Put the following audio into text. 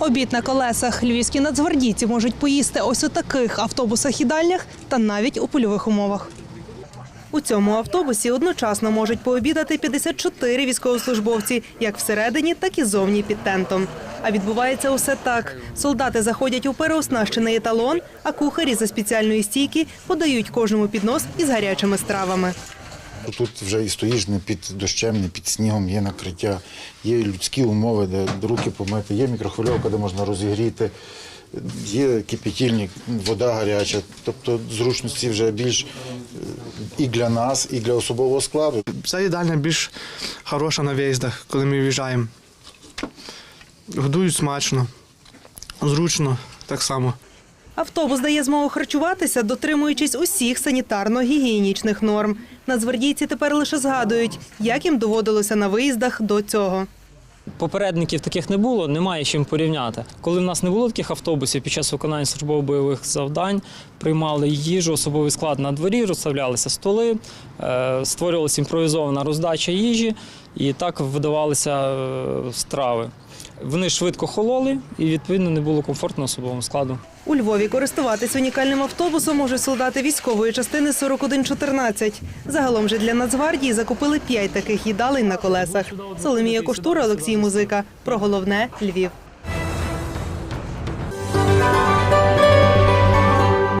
Обід на колесах львівські нацгвардійці можуть поїсти ось у таких автобусах-їдальнях та навіть у польових умовах. У цьому автобусі одночасно можуть пообідати 54 військовослужбовці, як всередині, так і зовні під тентом. А відбувається усе так: солдати заходять у переоснащений еталон, а кухарі за спеціальної стійки подають кожному піднос із гарячими стравами. Тут вже і стоїш не під дощем, не під снігом, є накриття, є людські умови, де руки помити, є мікрохвильовка, де можна розігріти, є кипятильник, вода гаряча. Тобто зручності вже більш е, і для нас, і для особового складу. Ця їдальня більш хороша на виїздах, коли ми в'їжджаємо. Годують смачно, зручно так само. Автобус дає змогу харчуватися, дотримуючись усіх санітарно-гігієнічних норм. Нацгвардійці тепер лише згадують, як їм доводилося на виїздах до цього. Попередників таких не було, немає чим порівняти. Коли в нас не було таких автобусів, під час виконання службово-бойових завдань приймали їжу, особовий склад на дворі, розставлялися столи, е, створювалася імпровізована роздача їжі, і так видавалися е, страви. Вони швидко хололи і відповідно не було комфортно особовому складу. У Львові користуватись унікальним автобусом можуть солдати військової частини 4114. Загалом же для Нацгвардії закупили п'ять таких їдалень на колесах. Соломія Коштура, Олексій Музика. Про головне Львів.